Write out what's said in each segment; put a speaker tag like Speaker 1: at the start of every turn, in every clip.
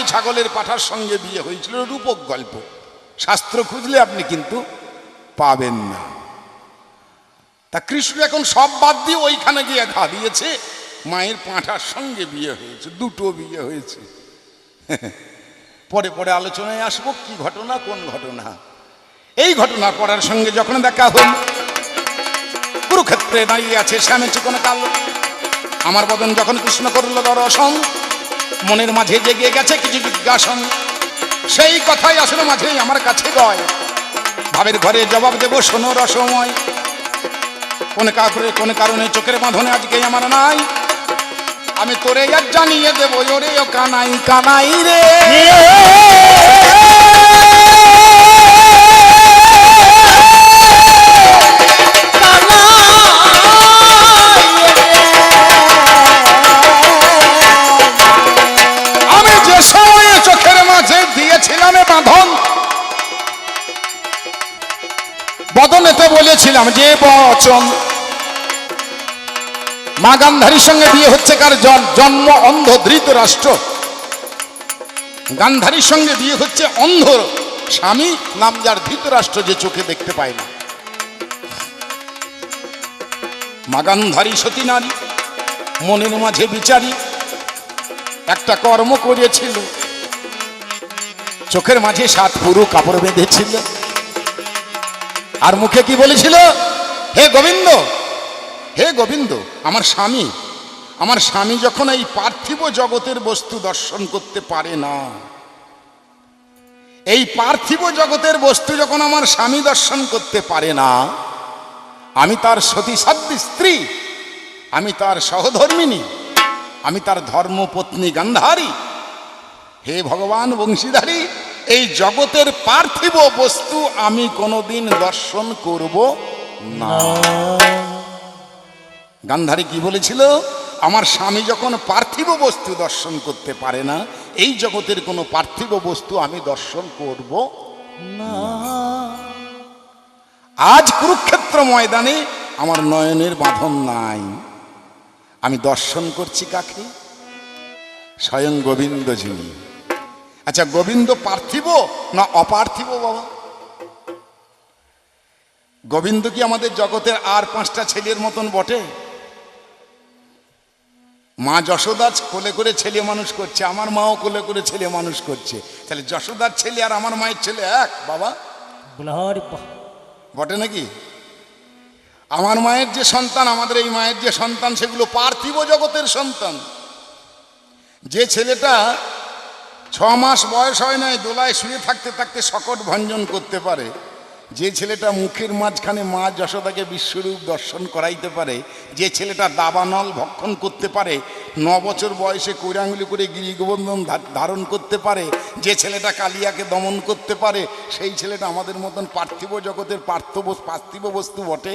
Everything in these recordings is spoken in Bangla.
Speaker 1: নাকি ছাগলের পাঠার সঙ্গে বিয়ে হয়েছিল, রূপক গল্প। শাস্ত্র খুঁজলে আপনি কিন্তু পাবেন না। তা কৃষ্ণ এখন সব বাদ দিয়ে ওইখানে গিয়ে ঘা দিয়েছে, মায়ের পাঁঠার সঙ্গে বিয়ে হয়েছে, দুটো বিয়ে হয়েছে। পরে পরে আলোচনায় আসব, কি ঘটনা, কোন ঘটনা। এই ঘটনা পড়ার সঙ্গে যখন দেখা হল, কুরুক্ষেত্রে দাঁড়িয়ে আছে শ্যামে চিকন কাল। আমার বদন যখন কৃষ্ণ করল দর্শন মনের মাঝে জেগে গেছে কিছু জিজ্ঞাসন সেই কথাই আসলে মাঝেই আমার কাছে গয়। ভাবের ঘরে জবাব দেব, শোনো রসময়। কোন কাপড়ে, কোন কারণে চোখের বাঁধনে আজকে আমার নাই। আমি তোরে আর জানিয়ে দেবো, ওরে ও কানাই কানাই রে। এ বাঁধন। বদনেতে বলেছিলাম যে বচন। মা গান্ধারীর সঙ্গে বিয়ে হচ্ছে কার জন্ম অন্ধ ধৃত রাষ্ট্র। গান্ধারীর সঙ্গে বিয়ে হচ্ছে অন্ধ স্বামী, নাম যার ধৃতরাষ্ট্র যে চোখে দেখতে পায় না। মা গান্ধারী সতী নারী, মনের মাঝে বিচারী, একটা কর্ম করেছিল। চোখের মাঝে সাত পুরু কাপড় বেঁধেছিল। আর মুখে কি বলেছিল? হে গোবিন্দ হে গোবিন্দ, আমার স্বামী আমার স্বামী যখন এই পার্থিব জগতের বস্তু দর্শন করতে পারে না, এই পার্থিব জগতের বস্তু যখন আমার স্বামী দর্শন করতে পারে না, আমি তার সতী সাধ্বী স্ত্রী, আমি তার সহধর্মিনী, আমি তার ধর্মপত্নী গান্ধারী, হে ভগবান বংশীধারী এই জগতের পার্থিব বস্তু আমি কোনোদিন দর্শন করব না। গান্ধারী কি বলেছিল? আমার স্বামী যখন পার্থিব বস্তু দর্শন করতে পারে না, এই জগতের কোনো পার্থিব বস্তু আমি দর্শন করব না। আজ কুরুক্ষেত্র ময়দানে আমার নয়নের বাঁধন নাই। আমি দর্শন করছি কাকে? স্বয়ং গোবিন্দ যিনি আচ্ছা গোবিন্দ পার্থিব না অপার্থিব বাবা? গোবিন্দ কি আমাদের জগতের আর পাঁচটা ছেলের মতন বটে? মা যশোদার কোলে করে ছেলে মানুষ করছে আমার মাও কোলে করে ছেলে মানুষ করছে। তাহলে যশোদার ছেলে আর আমার মায়ের ছেলে এক বাবা? বটে নাকি? আমার মায়ের যে সন্তান আমাদের এই মায়ের যে সন্তান সেগুলো পার্থিব জগতের সন্তান। যে ছেলেটা ছ মাস বয়স হয় নাই, দোলায় শুয়ে থাকতে থাকতে সকট ভঞ্জন করতে পারে। যে ছেলেটা মুখের মাঝখানে মা যশোদাকে বিশ্বরূপ দর্শন করাইতে পারে, যে ছেলেটা দাবানল ভক্ষণ করতে পারে, ন বছর বয়সে কৈরাঙ্গুলি করে গিরিগোবন্ধন ধারণ করতে পারে, যে ছেলেটা কালিয়াকে দমন করতে পারে, সেই ছেলেটা আমাদের মতন পার্থিব জগতের পার্থব, পার্থিব বস্তু বটে।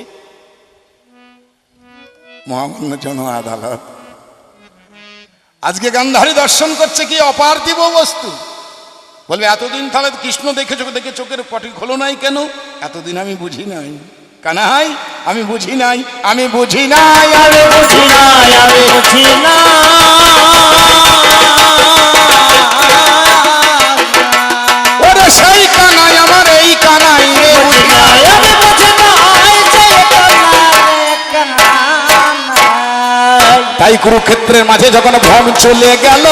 Speaker 1: মহামান্য জন আদালত। আজকে গান্ধারী দর্শন করছে কি অপার্থিব বস্তু? বলবে, এতদিন তাহলে কৃষ্ণ দেখে চোখে দেখে চোখের পটি খোলো নাই কেন? এতদিন আমি বুঝি নাই। কানাই, আমি বুঝি নাই, আমি বুঝি নাই, আমি বুঝি নাই, আমি বুঝি ওরে তাই কুরুক্ষেত্রের মাঝে যখন ভ্রম চলে গেল,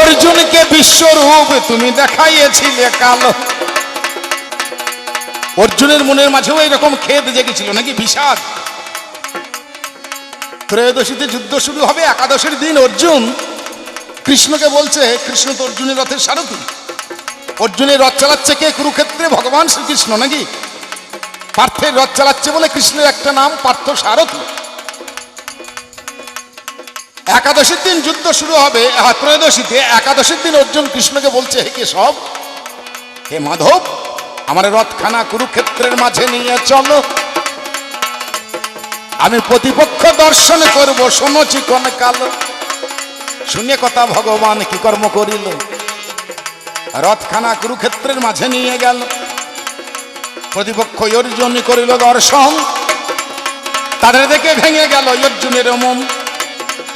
Speaker 1: অর্জুনকে বিশ্বরূপ তুমি দেখাইয়েছিলে কালো। অর্জুনের মনের মাঝেও এরকম খেদ জেগেছিল নাকি বিষাদ? ত্রয়োদশীতে যুদ্ধ শুরু হবে, একাদশের দিন অর্জুন কৃষ্ণকে বলছে কৃষ্ণ তো অর্জুনের রথের সারথি। অর্জুনের রথ চালাচ্ছে কে? কুরুক্ষেত্রে ভগবান শ্রীকৃষ্ণ নাকি? পার্থের রথ চালাচ্ছে বলে কৃষ্ণের একটা নাম, পার্থ সারথি। একাদশীর দিন যুদ্ধ শুরু হবে ত্রয়োদশীতে একাদশীর দিন অর্জুন কৃষ্ণকে বলছে, হে কে সব হে মাধব, আমার রথখানা কুরুক্ষেত্রের মাঝে নিয়ে চলো। আমি প্রতিপক্ষ দর্শন করব, শোনো চিকন কাল। শুনে কথা ভগবান কি কর্ম করিল। রথখানা কুরুক্ষেত্রের মাঝে নিয়ে গেল। প্রতিপক্ষ অর্জুন করিল দর্শন। তাদের দেখে ভেঙে গেল অর্জুনের মন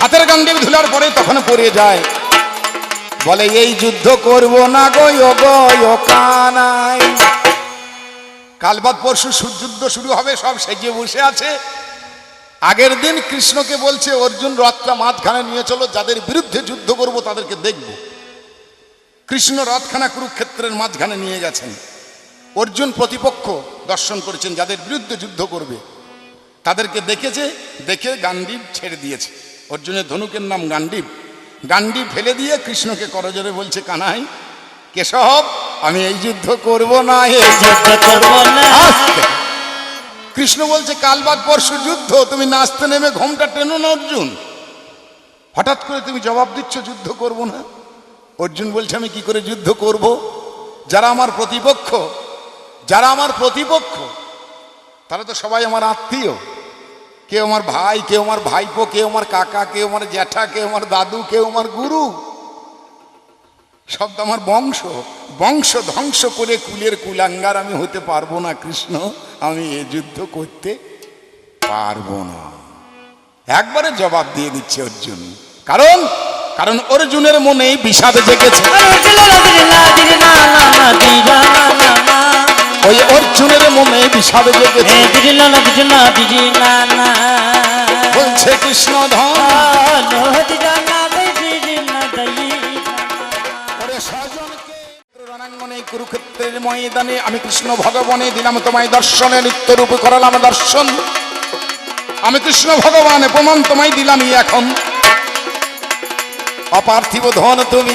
Speaker 1: হাতের গান্ডি ধুলার পরে তখন পড়ে যায়। বলে, এই যুদ্ধ করব না গো গো কানাই কালবাদ পরশু যুদ্ধ শুরু হবে, সব সেজে বসে আছে। আগের দিন কৃষ্ণকে বলছে, অর্জুন রথটা মাঝখানে নিয়ে চলো, যাদের বিরুদ্ধে যুদ্ধ করব তাদেরকে দেখব। কৃষ্ণ রথখানা কুরুক্ষেত্রের মাঝখানে নিয়ে গেছেন। অর্জুন প্রতিপক্ষ দর্শন করেছেন, যাদের বিরুদ্ধে যুদ্ধ করবে। তাদেরকে দেখেছে, দেখে গান্ডীব ছেড়ে দিয়েছে। অর্জুনের ধনুকের নাম গান্ডীব। গান্ডীব ফেলে দিয়ে কৃষ্ণকে করজোরে বলছে, কানাই, কেশব, আমি এই যুদ্ধ করব না, এই যুদ্ধ করব না। কৃষ্ণ বলছে, কাল বাদ, পরশু যুদ্ধ, তুমি নাচতে নেমে ঘোমটা টেনো না, অর্জুন। হঠাৎ করে তুমি জবাব দিচ্ছ, যুদ্ধ করব না? অর্জুন বলছে, আমি কি করে যুদ্ধ করব? যারা আমার প্রতিপক্ষ যারা আমার প্রতিপক্ষ, তারা তো সবাই আমার আত্মীয়। কেউ আমার ভাই, কেউ আমার ভাইপো, কেউ আমার কাকা, কেউ আমার জ্যাঠা, কেউ আমার দাদু, কেউ আমার গুরু। সব তো আমার বংশ। বংশ ধ্বংস করে কুলের কুলাঙ্গার আমি হতে পারব না, কৃষ্ণ। আমি এ যুদ্ধ করতে পারব না। একবারে জবাব দিয়ে দিচ্ছে অর্জুন। কারণ কারণ অর্জুনের মনে বিষাদ জেগেছে। ওই অর্জুনের মনে বিষাদ জেগেছে। বলছে কৃষ্ণ ধন ওরে স্বজনকে রণাঙ্গনে কুরুক্ষেত্রের ময়দানে আমি কৃষ্ণ ভগবানে দিলাম তোমায় দর্শনে নিত্যরূপ করালাম দর্শন। আমি কৃষ্ণ ভগবান প্রমাণ তোমায় দিলামই এখন। অপার্থিব ধন তুমি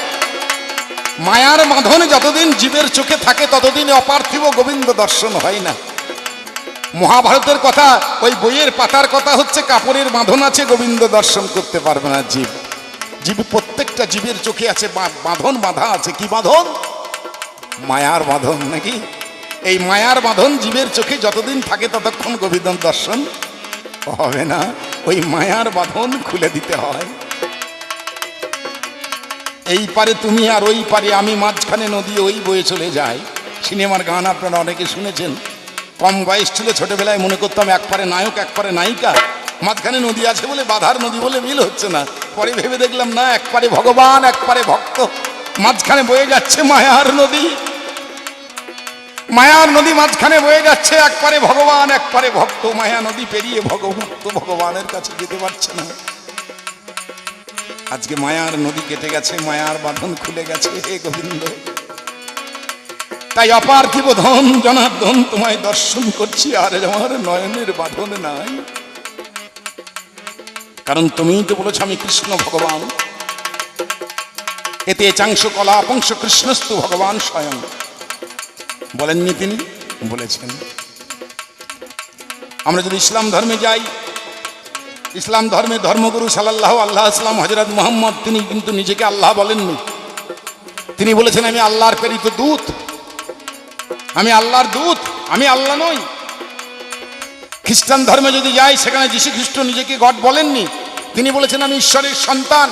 Speaker 1: যতদিন জীবের চোখে থাকে, ততদিন অপার্থিব গোবিন্দ দর্শন হয় না। মহাভারতের কথা, ওই বইয়ের পাতার কথা হচ্ছে, কাপড়ের বাঁধন আছে, গোবিন্দ দর্শন করতে পারবে না জীব। জীব প্রত্যেকটা জীবের চোখে আছে বাঁধন বাঁধা আছে। কি বাঁধন? মায়ার বাঁধন নাকি? এই মায়ার বাঁধন জীবের চোখে যতদিন থাকে, ততক্ষণ গোবিন্দ দর্শন হবে না। ওই মায়ার বাঁধন খুলে দিতে হয়। এই পারে তুমি আর ওই পারে আমি মাঝখানে নদী, ওই বয়ে চলে যাই। সিনেমার গান আপনারা অনেকে শুনেছেন। কম বয়স ছিল, ছোটবেলায় মনে করতাম এক পারে নায়ক, এক পারে নায়িকা। মাঝখানে নদী আছে বলে, বাধার নদী বলে মিল হচ্ছে না। পরে ভেবে দেখলাম, না, এক পারে ভগবান, এক পারে ভক্ত। মাঝখানে বয়ে যাচ্ছে মায়ার নদী। মায়ার নদী মাঝখানে বয়ে যাচ্ছে, এক পারে ভগবান, এক পারে ভক্ত। মায়া নদী পেরিয়ে ভগভক্ত ভগবানের কাছে যেতে পারছে না। আজকে মায়ার নদী কেটে গেছে, মায়ার বাঁধন খুলে গেছে, হে গোবিন্দ। তাই অপার্থিব ধন জনার্দন, তোমায় দর্শন করছি, আর আমার নয়নের বাঁধন নাই। কারণ তুমিই তো বলেছ, আমি কৃষ্ণ ভগবান। এতে চাংশ কলা পংশ কৃষ্ণস্তু ভগবান স্বয়ং। বলেননি তিনি? বলেছেন। আমরা যদি ইসলাম ধর্মে যাই ইসলাম ধর্মে ধর্মগুরু সাল্লাহ আল্লাহ ইসলাম হজরত মোহাম্মদ, তিনি কিন্তু নিজেকে আল্লাহ বলেননি। তিনি বলেছেন, আমি আল্লাহর প্রেরিত দূত। আমি আল্লাহর দূত, আমি আল্লাহ নই। খ্রিস্টান ধর্মে যদি যাই, সেখানে যীশু খ্রিস্ট নিজেকে গড বলেননি। তিনি বলেছেন, আমি ঈশ্বরের সন্তান।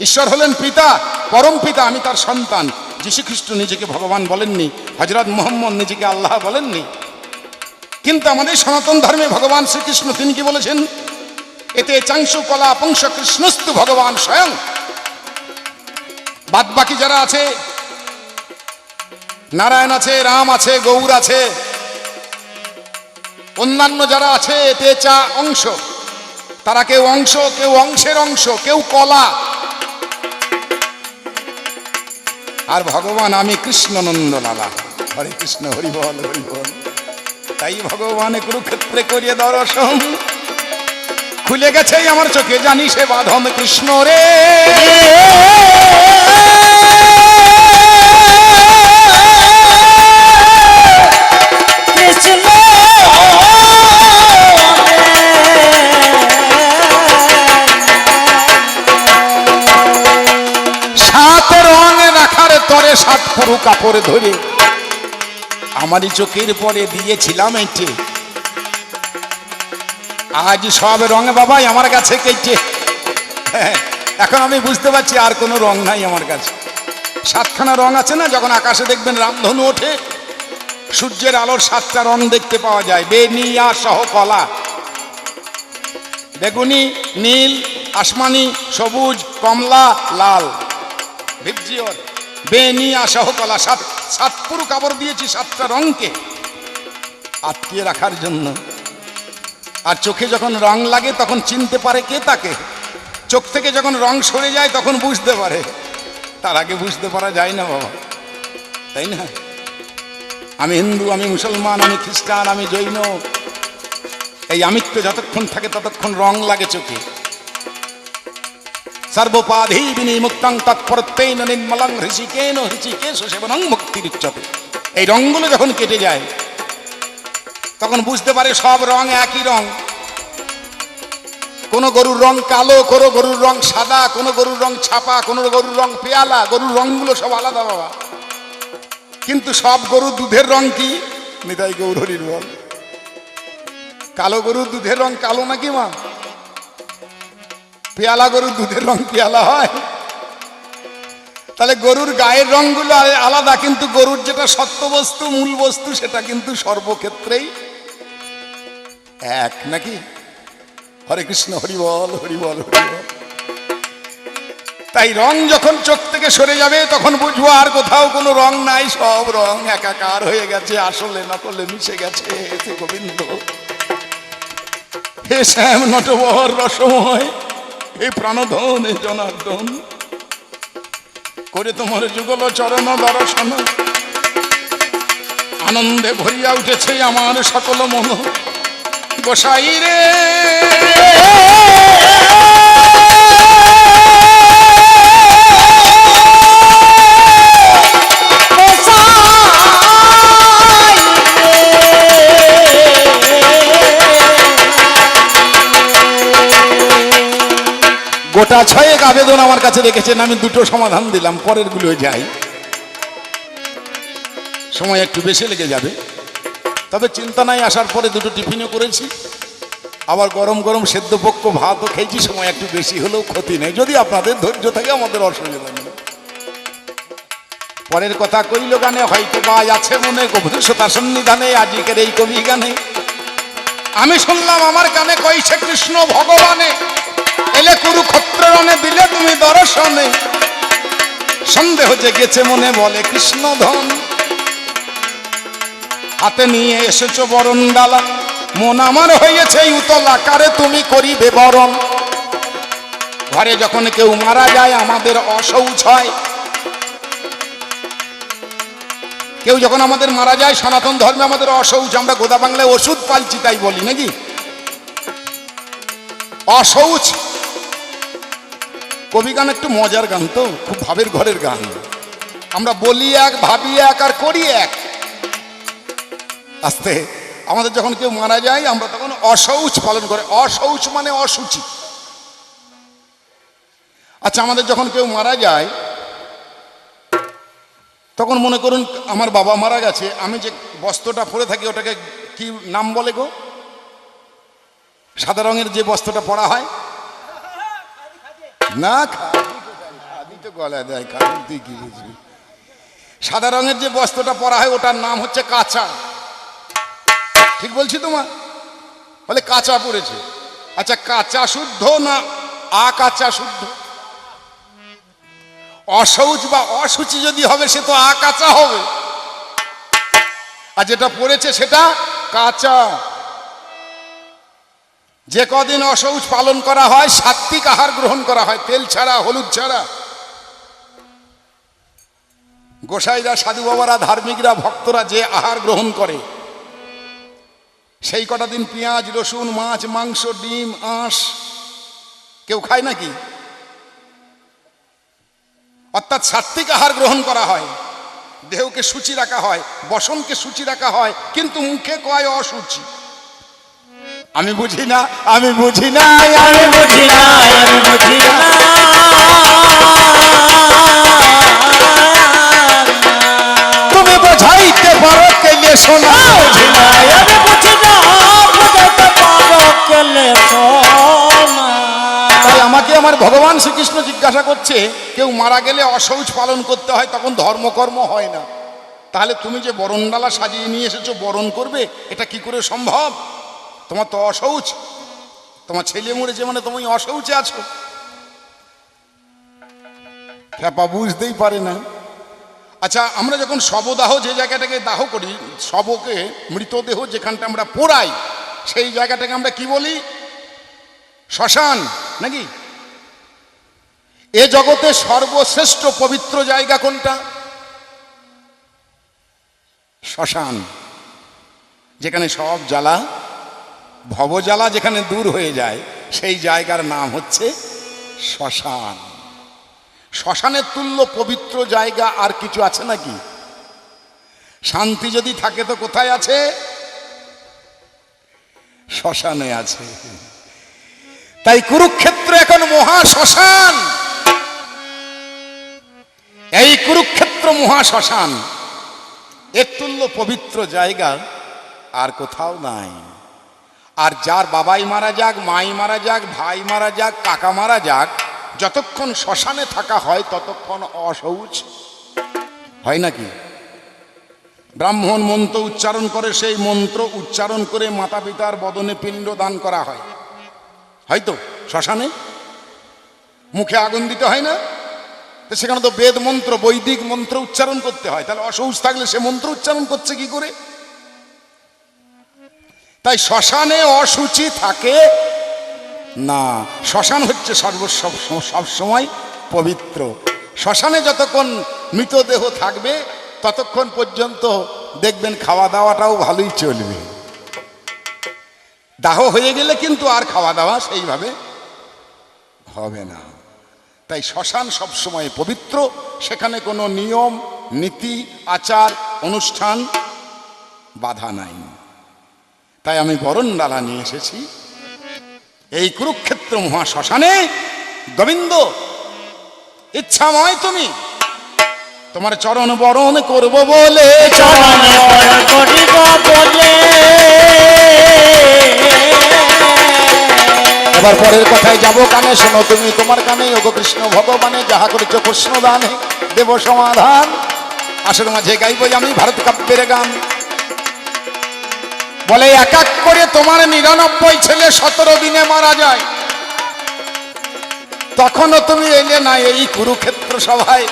Speaker 1: ঈশ্বর হলেন পিতা, পরম পিতা, আমি তার সন্তান। যীশু খ্রিস্ট নিজেকে ভগবান বলেননি, হজরত মোহাম্মদ নিজেকে আল্লাহ বলেননি। কিন্তু আমাদের সনাতন ধর্মে ভগবান শ্রীকৃষ্ণ তিনি কি বলেছেন? এতে চাংশু কলা পংশ কৃষ্ণস্তু ভগবান স্বয়ং। বাদ বাকি যারা আছে, নারায়ণ আছে, রাম আছে, গৌর আছে, অন্যান্য যারা আছে, এতে চা অংশ। তারা কেউ অংশ, কেউ অংশের অংশ, কেউ কলা। আর ভগবান আমি কৃষ্ণনন্দ লালা হরে কৃষ্ণ, হরি বল হরি বল। তাই ভগবান কুরুক্ষেত্রে করিয়ে দর্শন খুলে গেছে আমার চোখে জানি সে বাধন কৃষ্ণ রে। সাত রং রাখার তরে সাত পুরু কাপড় ধরে। আমারই চোখের পরে দিয়েছিলাম এঁটে। আজ সব রঙ বাবাই আমার কাছে কেটে। এখন আমি বুঝতে পারছি আর কোনো রং নাই আমার কাছে। সাতখানা রং আছে না, যখন আকাশে দেখবেন রামধনু ওঠে, সূর্যের আলোর সাতটা রং দেখতে পাওয়া যায়। বেনিয়া সহ কলা বেগুনি, নীল, আসমানি, সবুজ, কমলা, লাল। ভিপজিওর। বেনিয়া সহ কলা, সাত সাত পুরো কাপড় দিয়েছি সাতটা রঙকে আটকিয়ে রাখার জন্য। আর চোখে যখন রং লাগে তখন চিনতে পারে কে তাকে। চোখ থেকে যখন রং সরে যায় তখন বুঝতে পারে। তার আগে বুঝতে পারা যায় না বাবা। তাই না? আমি হিন্দু, আমি মুসলমান, আমি খ্রিস্টান, আমি জৈন। এই আমিত্ব যতক্ষণ থাকে ততক্ষণ রং লাগে চোখে। সর্বপাধি বিনিমুক্তাং তৎপরত্বেন নির্মলং হৃষিকেন হৃষিকেশ সেবনং মুক্তির উচ্চতে। এই রঙগুলো যখন কেটে যায়, তখন বুঝতে পারে সব রং একই রং। কোনো গরুর রং কালো, কোনো গরুর রং সাদা, কোনো গরুর রং ছাপা, কোনো গরুর রং পেয়ালা, গরুর রংগুলো সব আলাদা বাবা। কিন্তু সব গরুর দুধের রং কি? নিতাই গৌরহরির বল কালো গরুর দুধের রং কালো নাকি মা? পেয়ালা গরুর দুধের রং পেয়ালা হয়। তাহলে গরুর গায়ের রংগুলো আলাদা, কিন্তু গরুর যেটা সত্য বস্তু, মূল বস্তু, সেটা কিন্তু সর্বক্ষেত্রেই এক, নাকি? হরে কৃষ্ণ, হরি বল হরি বল হরি বল। তাই রং যখন চোখ থেকে সরে যাবে, তখন বুঝব আর কোথাও কোনো রং নাই, সব রং একাকার হয়ে গেছে, আসলে নকলে মিশে গেছে গোবিন্দ। হে শ্যাম নটবর রসময় হে প্রাণধন এই জনার্দন, করে তোমার যুগল চরণ দর্শন আনন্দে ভরিয়া উঠেছে আমার সকল মন। গোসাই রে। গোটা ছয়েক আবেদন আমার কাছে রেখেছেন, আমি দুটো সমাধান দিলাম পরেরগুলো যাই সময় একটু বেশি লেগে যাবে। তবে চিন্তা নাই, আসার পরে দুটো টিফিনও করেছি। আবার গরম গরম সেদ্ধ পক্ষ ভাতও খেয়েছি, সময় একটু বেশি হলেও ক্ষতি নেই। যদি আপনাদের ধৈর্য থাকে, আমাদের অসুবিধা নেই। পরের কথা কইল গানে, হয়তো বা আছে মনে, গভীরতা সন্নিধানে, আজিকের এই কবি গানে। আমি শুনলাম আমার কানে, কইছে কৃষ্ণ ভগবানে এলে কুরুক্ষেত্র রণে দিলে তুমি দর্শনে। সন্দেহ জেগেছে মনে বলে কৃষ্ণ ধন হাতে নিয়ে এসেছ বরণ ডালা। মন আমার হয়েছে উতলা কারে তুমি করিবে বরণ। ঘরে যখন কেউ মারা যায়, আমাদের অসৌচ হয়। কেউ যখন আমাদের মারা যায়, সনাতন ধর্মে আমাদের অসৌচ আমরা গোদা বাংলায় ওষুধ পালছি তাই বলি, নাকি? অসৌচ কবি গান একটু মজার গান তো, খুব ভাবের ঘরের গান। আমরা বলি এক, ভাবি এক, আর করি এক। আস্তে, আমাদের যখন কেউ মারা যায়, আমরা তখন অসৌচ পালন করে। অসৌচ মানে অসুচি। আচ্ছা আমাদের যখন কেউ মারা যায়, তখন মনে করুন, আমার বাবা মারা গেছে, আমি যে বস্ত্রটা পরে থাকি, ওটাকে কি নাম বলে গো? সাদা রঙের যে বস্ত্রটা পরা হয় না খাদি তো গলায় দেয় খাদি তুই কি বুঝবি সাদা রঙের যে বস্ত্রটা পরা হয়, ওটার নাম হচ্ছে কাঁচা। ঠিক বলছি তোমার বলে কাঁচা পড়েছে। আচ্ছা কাঁচা শুদ্ধ না আ কাঁচা শুদ্ধ? অসৌচ বা অসুচি যদি হবে, সে তো আ কাঁচা হবে। আর যেটা পড়েছে, সেটা কাঁচা। যে কদিন অসৌচ পালন করা হয়, সাত্বিক আহার গ্রহণ করা হয়, তেল ছাড়া, হলুদ ছাড়া। গোসাইরা, সাধু বাবারা, ধার্মিকরা, ভক্তরা যে আহার গ্রহণ করে, সেই কটা দিন পেঁয়াজ, রসুন, মাছ, মাংস, ডিম, আঁশ, কেউ খায় নাকি? অর্থাৎ সাত্বিক আহার গ্রহণ করা হয়, দেহকে সূচি রাখা হয়, বসনকে সূচি রাখা হয়, কিন্তু মুখে কয় অসুচি? আমি বুঝি না আমি বুঝি না
Speaker 2: আমি বুঝি না আমি বুঝি না।
Speaker 1: বুঝাইতে পারো কেলে শোনা।
Speaker 2: বুঝি নাই আমি বুঝি না পারো কেলে
Speaker 1: তাই আমাকে আমার ভগবান শ্রীকৃষ্ণ জিজ্ঞাসা করছে কেউ মারা গেলে অশৌচ পালন করতে হয় তখন ধর্মকর্ম হয় না। তাহলে তুমি যে বরণডালা সাজিয়ে নিয়ে এসেছ বরণ করবে এটা কি করে সম্ভব? তোমার তো অশৌচ তোমার ছেলে মরেছে মানে তুমি অশৌচে আছো। খ্যাপা বুঝতেই পারে না। আচ্ছা আমরা যখন শবদাহ যে জায়গাটাকে দাহ করি, শবকে মৃতদেহ যেখানটা আমরা পোড়াই, সেই জায়গাটাকে আমরা কি বলি? শ্মশান, নাকি? এ জগতে সর্বশ্রেষ্ঠ পবিত্র জায়গা কোনটা? শ্মশান, যেখানে সব জ্বালা ভবজ্বালা যেখানে দূর হয়ে যায়, সেই জায়গার নাম হচ্ছে শ্মশান। শ্মশানের তুল্য পবিত্র জায়গা আর কিছু আছে নাকি? শান্তি যদি থাকে তো কোথায় আছে? শ্মশানে আছে। তাই কুরুক্ষেত্র এখন মহা শ্মশান। এই কুরুক্ষেত্র মহা শ্মশান। এর তুল্য পবিত্র জায়গা আর কোথাও নাই। আর যার বাবাই মারা যাক, মাই মারা যাক, ভাই মারা যাক, কাকা মারা যাক, যতক্ষণ শ্মশানে থাকা হয় ততক্ষণ অশৌচ হয় নাকি? ব্রাহ্মণ মন্ত্র উচ্চারণ করে সেই মন্ত্র উচ্চারণ করে মাতা পিতার বদনে পিণ্ড দান করা হয়। হয়তো? শ্মশানে? মুখে আগুন দিতে হয় না? তো সেখানে তো বেদ মন্ত্র বৈদিক মন্ত্র উচ্চারণ করতে হয়। তাহলে অসৌচ থাকলে সে মন্ত্র উচ্চারণ করছে কি করে? তাই শ্মশানে অসুচি থাকে। না, শ্মশান হচ্ছে সর্ব সবসময় পবিত্র। শ্মশানে যতক্ষণ মৃতদেহ থাকবে, ততক্ষণ পর্যন্ত দেখবেন খাওয়া দাওয়াটাও ভালোই চলবে। দাহ হয়ে গেলে কিন্তু আর খাওয়া দাওয়া সেইভাবে হবে না। তাই শ্মশান সবসময় পবিত্র। সেখানে কোনো নিয়ম, নীতি, আচার, অনুষ্ঠান বাধা নাই। তাই আমি বরণ বরণডালা নিয়ে এসেছি। এই কুরুক্ষেত্র মহা শ্মশানে গোবিন্দ ইচ্ছাময় তুমি তোমার চরণ বরণ করব বলে।
Speaker 2: চরণে পর করিব বলে।
Speaker 1: এবার পরের কথায় যাব কানে শোনো তুমি তোমার কানে ওগো কৃষ্ণ ভগবানে যাহা করেছ কৃষ্ণ দানে দেব সমাধান। আসর মাঝে গাইব আমি ভারত কাব্যের গান। বলে এক এক করে তোমার নিরানব্বই ছেলে সতেরো দিনে মারা যায়। তখনও তুমি এলে না এই কুরুক্ষেত্র সভায়।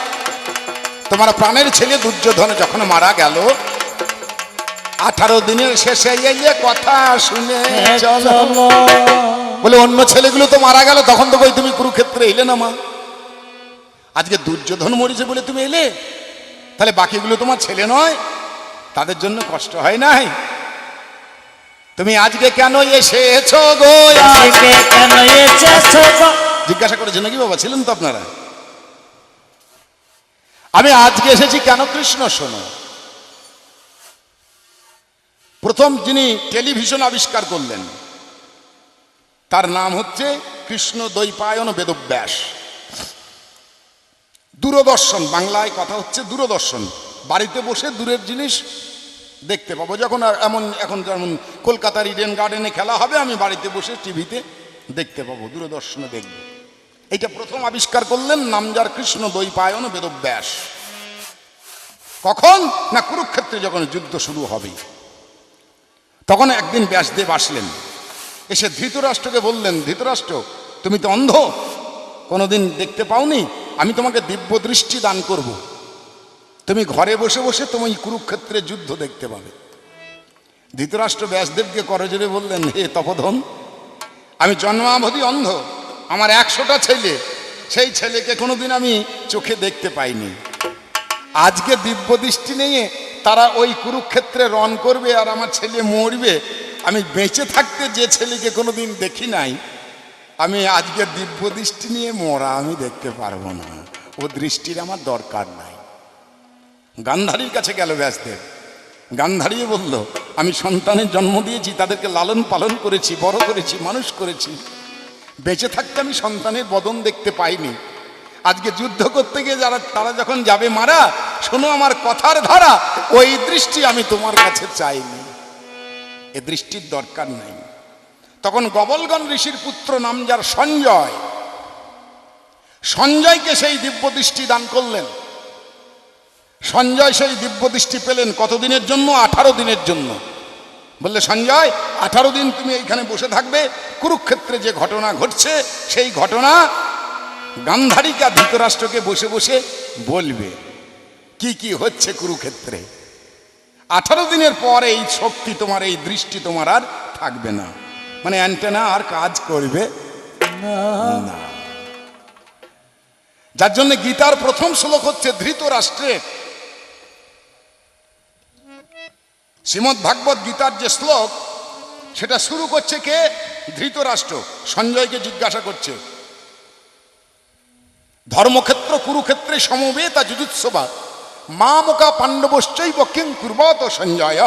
Speaker 1: তোমার প্রাণের ছেলে দুর্যোধন যখন মারা গেল আঠারো দিনের শেষে কথা শুনে চলো। বলে অন্য ছেলেগুলো তো মারা গেল তখন তো কই তুমি কুরুক্ষেত্রে এলে না মা? আজকে দুর্যোধন মরেছে বলে তুমি এলে? তাহলে বাকিগুলো তোমার ছেলে নয় তাদের জন্য কষ্ট হয় নাই? তুমি আজকে কেন এসেছ গো?
Speaker 2: আজকে কেন এসেছ গো?
Speaker 1: জিজ্ঞাসা করেছে নাকি বাবা? ছিলেন তো আপনারা? আমি আজকে এসেছি কেন কৃষ্ণ শোনো? প্রথম যিনি টেলিভিশন আবিষ্কার করলেন তার নাম হচ্ছে কৃষ্ণ দৈপায়ন বেদব্যাস। দূরদর্শন বাংলায় কথা হচ্ছে দূরদর্শন। বাড়িতে বসে দূরের জিনিস দেখতে পাবো। যখন এমন, এখন যেমন কলকাতার ইডেন গার্ডেনে খেলা হবে, আমি বাড়িতে বসে টিভিতে দেখতে পাবো, দূরদর্শনে দেখব। এইটা প্রথম আবিষ্কার করলেন নামজার কৃষ্ণ দৈপায়ন বেদব্যাস। কখন? না কুরুক্ষেত্রে যখন যুদ্ধ শুরু হবে। তখন একদিন ব্যাসদেব আসলেন। এসে ধৃতরাষ্ট্রকে বললেন, ধৃতরাষ্ট্র, তুমি তো অন্ধ। কোনোদিন দেখতে পাওনি? আমি তোমাকে দিব্য দৃষ্টি দান করব। তুমি ঘরে বসে বসে তুমি কুরুক্ষেত্রে যুদ্ধ দেখতে পাবে। ধৃতরাষ্ট্র ব্যাসদেবকে করজোরে বললেন, হে তপধন, আমি জন্মাবধি অন্ধ। আমার একশোটা ছেলে, সেই ছেলেকে কোনোদিন আমি চোখে দেখতে পাইনি। আজকে দিব্য দৃষ্টি নিয়ে তারা ওই কুরুক্ষেত্রে রণ করবে আর আমার ছেলে মরবে। আমি বেঁচে থাকতে যে ছেলেকে কোনোদিন দেখি নাই, আমি আজকে দিব্য দৃষ্টি নিয়ে মরা আমি দেখতে পারব না। ও দৃষ্টির আমার দরকার নাই। গান্ধারীর কাছে গেল ব্যাসদেব। গান্ধারীও বলল, আমি সন্তানের জন্ম দিয়েছি, তাদেরকে লালন পালন করেছি, বড় করেছি, মানুষ করেছি। বেঁচে থাকতে আমি সন্তানের বদন দেখতে পাইনি। আজকে যুদ্ধ করতে গিয়ে যারা, তারা যখন যাবে মারা, শোনো আমার কথার ধারা, ওই দৃষ্টি আমি তোমার কাছে চাইনি। এ দৃষ্টির দরকার নাই। তখন গবলগণ ঋষির পুত্র নাম যার সঞ্জয়। সঞ্জয়কে সেই দিব্য দৃষ্টি দান করলেন। সঞ্জয় সেই দিব্য দৃষ্টি পেলেন কতদিনের জন্য? আঠারো দিনের জন্য। বললে সঞ্জয় আঠারো দিন তুমি এইখানে বসে থাকবে। কুরুক্ষেত্রে যে ঘটনা ঘটছে সেই ঘটনা গান্ধারিকা ধৃতরাষ্ট্রকে বসে বসে বলবে। কি কি হচ্ছে কুরুক্ষেত্রে? আঠারো দিনের পর এই শক্তি তোমার এই দৃষ্টি তোমার আর থাকবে না। মানে অ্যান্টেনা আর কাজ করবে না। যার জন্য গীতার প্রথম শ্লোক হচ্ছে ধৃতরাষ্ট্রের শ্রীমদ ভাগবত গীতার যে শ্লোক, সেটা শুরু করছে কে? ধৃতরাষ্ট্র, সঞ্জয়কে জিজ্ঞাসা করছে। ধর্মক্ষেত্র, কুরুক্ষেত্রে সমবেতা যুজুৎসবা, মা মোকা পাণ্ডবশ্চৈব কিং কুর্বত সঞ্জয়।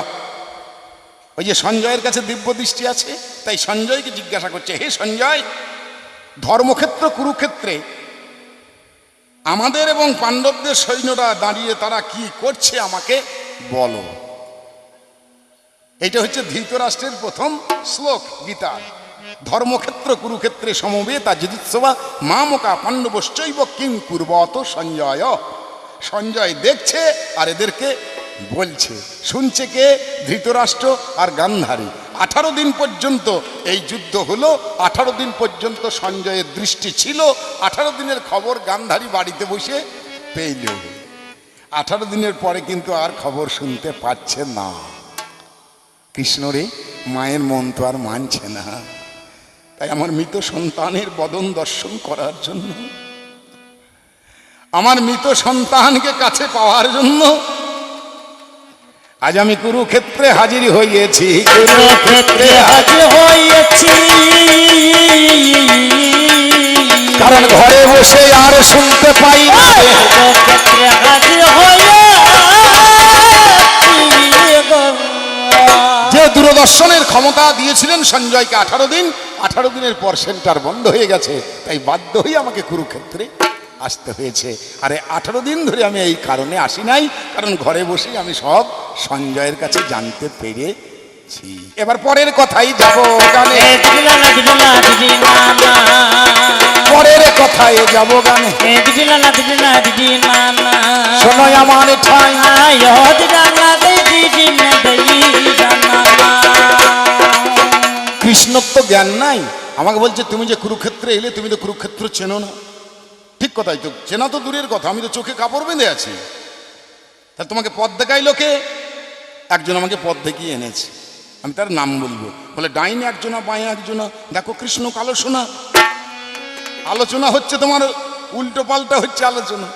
Speaker 1: ওই যে সঞ্জয়ের কাছে দিব্য দৃষ্টি আছে, তাই সঞ্জয়কে জিজ্ঞাসা করছে, হে সঞ্জয়, ধর্মক্ষেত্র, কুরুক্ষেত্রে আমাদের এবং পাণ্ডবদের সৈন্যরা দাঁড়িয়ে তারা কি করছে আমাকে বলো। এটা হচ্ছে ধৃতরাষ্ট্রের প্রথম শ্লোক, গীতা। ধর্মক্ষেত্র, কুরুক্ষেত্রে সমবে সমবেতা, যুদিৎসবা, মামকা, পাণ্ডবশ্চৈব, কিং কুর্বত, সঞ্জয়। সঞ্জয় দেখছে আর এদেরকে বলছে, শুনছে কে? ধৃতরাষ্ট্র আর গান্ধারী। আঠারো দিন পর্যন্ত এই যুদ্ধ হলো, আঠারো দিন পর্যন্ত সঞ্জয়ের দৃষ্টি ছিল, আঠারো দিনের খবর গান্ধারী বাড়িতে বসে পেইল। আঠারো দিনের পরে কিন্তু আর খবর শুনতে পাচ্ছে না। কৃষ্ণরে মায়ের মন তো আর মানছে না। তাই আমার মৃত সন্তানের বদন দর্শন করার জন্য আমার মৃত সন্তানকে কাছে পাওয়ার জন্য আজ আমি কুরুক্ষেত্রে হাজির হইয়েছি।
Speaker 2: কুরুক্ষেত্রে হাজির হয়েছি
Speaker 1: কারণ ঘরে বসে আর শুনতে পাই না।
Speaker 2: কুরুক্ষেত্রে হাজির হয়েছি
Speaker 1: দূরদর্শনের ক্ষমতা দিয়েছিলেন সঞ্জয়কে আঠারো দিন। আঠারো দিনের পর সেন্টার বন্ধ হয়ে গেছে। তাই বাধ্য হয়ে আমাকে কুরুক্ষেত্রে আসতে হয়েছে। আরে আঠারো দিন ধরে আমি এই কারণে আসি নাই কারণ ঘরে বসেই আমি সব সঞ্জয়ের কাছে জানতে পেরেছি। এবার পরের কথাই যাব গানে। পরের কথায় যাব গানে। শোনো আমার ঠাই। জ্ঞান নাই। আমাকে বলছে, তুমি যে কুরুক্ষেত্রে এলে, তুমি তো কুরুক্ষেত্র চেনো না। ঠিক কথাই তো, চেনা তো দূরের কথা, আমি তো চোখে কাপড় বেঁধে আছি। তা তোমাকে পথ দেখাই লোকে। একজন আমাকে পথ দেখিয়ে এনেছে। আমি তার নাম বলব। বলে, ডাইনে একজনা, বাঁয়ে একজনা, দেখো কৃষ্ণ কালো সোনা। আলোচনা হচ্ছে তোমার, উল্টো পাল্টা হচ্ছে আলোচনা।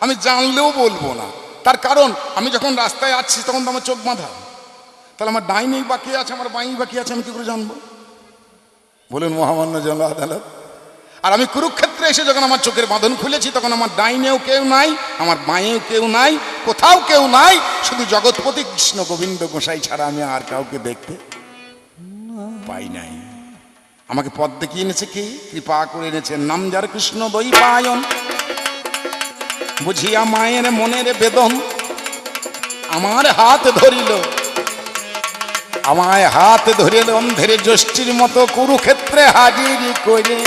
Speaker 1: আমি জানলেও বলব না। তার কারণ, আমি যখন রাস্তায় আছি তখন তো আমার চোখ বাঁধা। তাহলে আমার ডাইনেই বাকি আছে, আমার বাঁই বাকি আছে, আমি কি করে জানব? বলুন, মহামান্য জন আদালত। আর আমি কুরুক্ষেত্রে এসে যখন আমার চোখের বাঁধন খুলেছি, তখন আমার ডাইনেও কেউ নাই, আমার বাঁয়েও কেউ নাই, কোথাও কেউ নাই, শুধু জগৎপতি কৃষ্ণ গোবিন্দ গোসাই ছাড়া আমি আর কাউকে দেখতে পাই নাই। আমাকে পদ দেখিয়ে এনেছে কি? কৃপা করে এনেছে নাম যার কৃষ্ণ দই পায়ন বুঝিয়া মায়ের মনের বেদন আমার হাত ধরিল। আমায় হাত ধরে অন্ধের জ্যোষ্ঠীর মতো কুরুক্ষেত্রে হাজির করে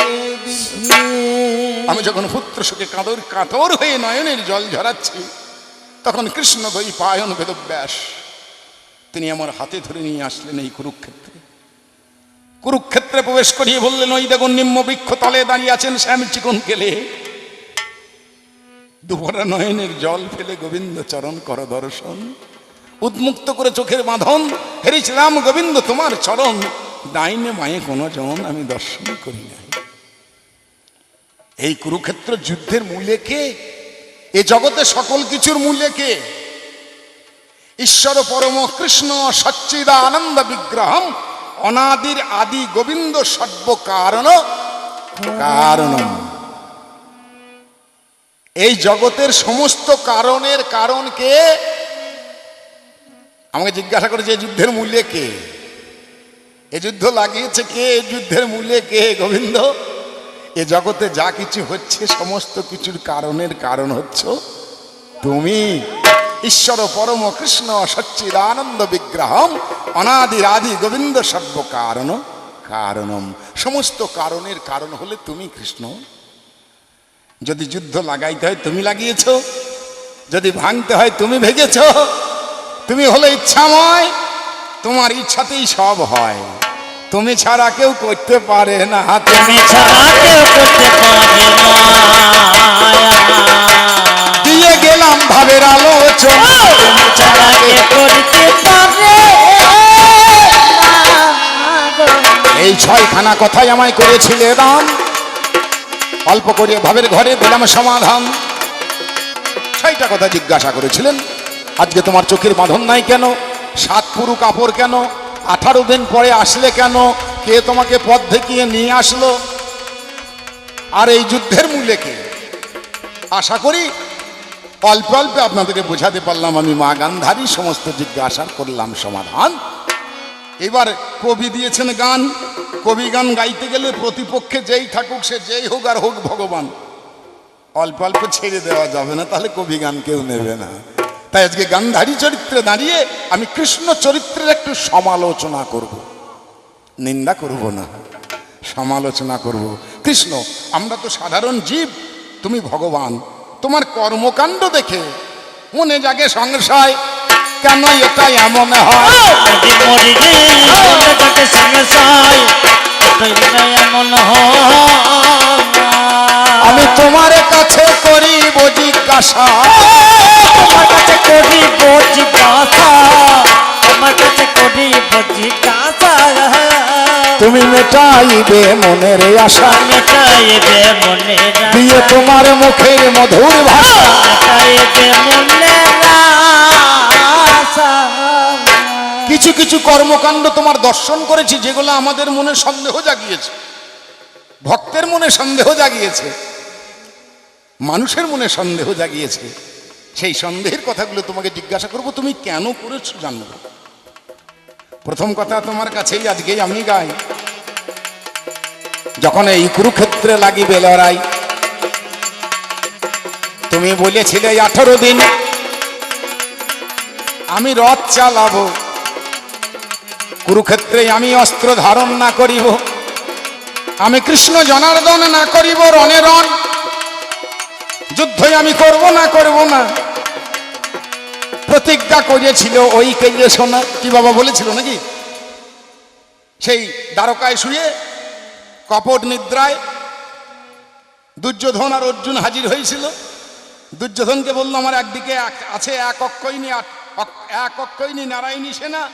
Speaker 1: আমি যখন পুত্র সুখে কাঁদর কাতর হয়ে নয়নের জল ঝরাচ্ছি তখন কৃষ্ণ দই পায়ন বেদব্যাস। তিনি আমার হাতে ধরে নিয়ে আসলেন এই কুরুক্ষেত্রে। কুরুক্ষেত্রে প্রবেশ করিয়ে বললেন ওই দেখুন নিম্ন বৃক্ষ তলে দাঁড়িয়ে আছেন শ্যাম চিকন কেলে। দুপুরা নয়নের জল ফেলে গোবিন্দ চরণ কর দর্শন। উন্মুক্ত করে চোখের বাঁধন হেরেছিলাম গোবিন্দ তোমার চরণ। ডাইনে মায়ে কোনো জন আমি দর্শন করি নাই। এই কুরুক্ষেত্র যুদ্ধের মূলে কে? এ জগতে সকল কিছুর মূলে কে? ঈশ্বর পরম কৃষ্ণ সচ্চিদা আনন্দ বিগ্রহম অনাদির আদি গোবিন্দ সর্ব কারণ এই জগতের সমস্ত কারণের কারণ কে? আমাকে জিজ্ঞাসা করে যে যুদ্ধের মূল্যে কে? এ যুদ্ধ লাগিয়েছে কে? যুদ্ধের মূল্যে কে? গোবিন্দ, এ জগতে যা কিছু হচ্ছে, সমস্ত কিছুর কারণের কারণ হচ্ছে তুমি। ঈশ্বর পরম কৃষ্ণ সচ্চিদানন্দ বিগ্রহম অনাদির আদি গোবিন্দ সর্ব কারণ কারণম। সমস্ত কারণের কারণ হলে তুমি কৃষ্ণ। যদি যুদ্ধ লাগাইতে হয় তুমি লাগিয়েছ, যদি ভাঙতে হয় তুমি ভেঙেছ তুমি হলে ইচ্ছাময়। তোমার ইচ্ছাতেই সব হয়। তুমি ছাড়া কেউ করতে পারে না। তুমি
Speaker 2: ছাড়া কেউ করতে পারে মায়া
Speaker 1: দিয়ে গেলাম ভাবের আলোচনা।
Speaker 2: তুমি ছাড়া কেউ করতে পারে
Speaker 1: এই ছয়খানা কথাই আমায় করেছিলে দান। অল্প করে ভাবের ঘরে দিলাম সমাধান। ছয়টা কথা জিজ্ঞাসা করেছিলেন। আজকে তোমার চোখের বাঁধন নাই কেন? সাত পুরু কাপড় কেন? আঠারো দিন পরে আসলে কেন? কে তোমাকে পথ দেখিয়ে নিয়ে আসলো? আর এই যুদ্ধের মূল্যে কে? আশা করি অল্প অল্পে আপনাদেরকে বোঝাতে পারলাম, আমি মা গান্ধারী সমস্ত জিজ্ঞাসা করলাম সমাধান। এবার কবি দিয়েছেন গান। কবি গান গাইতে গেলে প্রতিপক্ষে যেই থাকুক, সে যেই হোক আর হোক ভগবান। অল্প অল্প ছেড়ে দেওয়া যাবে না, তাহলে কবি গান কেউ নেবে না। তাই আজকে গান্ধারী চরিত্রে দাঁড়িয়ে আমি কৃষ্ণ চরিত্রের একটু সমালোচনা করব। নিন্দা করব না, সমালোচনা করব। কৃষ্ণ, আমরা তো সাধারণ জীব, তুমি ভগবান। তোমার কর্মকাণ্ড দেখে মনে জাগে সংশয়, কেন এটা এমন হয়?
Speaker 2: এমন হয়?
Speaker 1: তোমার কাছে করিব জিজ্ঞাসা।
Speaker 2: তোমার কাছে করি জিজ্ঞাসা। তোমার কাছে করি জিজ্ঞাসা।
Speaker 1: তুমি মেটাইবে মনের আশা।
Speaker 2: মেটাইবে মনে
Speaker 1: দিয়ে তোমার মুখের মধুর ভাষা।
Speaker 2: মেটাইবে মনে আশা।
Speaker 1: কিছু কিছু কর্মকাণ্ড তোমার দর্শন করেছি যেগুলো আমাদের মনে সন্দেহ জাগিয়েছে। ভক্তের মনে সন্দেহ জাগিয়েছে। মানুষের মনে সন্দেহ জাগিয়েছে। সেই সন্দেহের কথাগুলো তোমাকে জিজ্ঞাসা করব, তুমি কেন করেছ জানব? প্রথম কথা তোমার কাছেই আজকেই আমি গাই। যখন এই কুরুক্ষেত্রে লাগিবে লড়াই, তুমি বলেছিলে আঠারো দিন আমি রথ চালাবো। কুরুক্ষেত্রে আমি অস্ত্র ধারণ না করিব, আমি কৃষ্ণ জনার্দন না করিব, রণে রণ যুদ্ধই আমি করব না করব না। প্রতিজ্ঞা করেছিল ওই কেজে শোনা কি বাবা বলেছিল নাকি? সেই দ্বারকায় শুয়ে কপট নিদ্রায় দুর্যোধন আর অর্জুন হাজির হয়েছিল। দুর্যোধনকে বলল, আমার একদিকে এক- আছে এক অক্ষয়নী এক অক্ষয়নী নারায়ণী সেনা।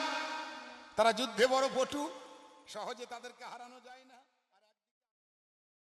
Speaker 1: তারা যুদ্ধে বড় পটু। সহজে তাদেরকে হারানো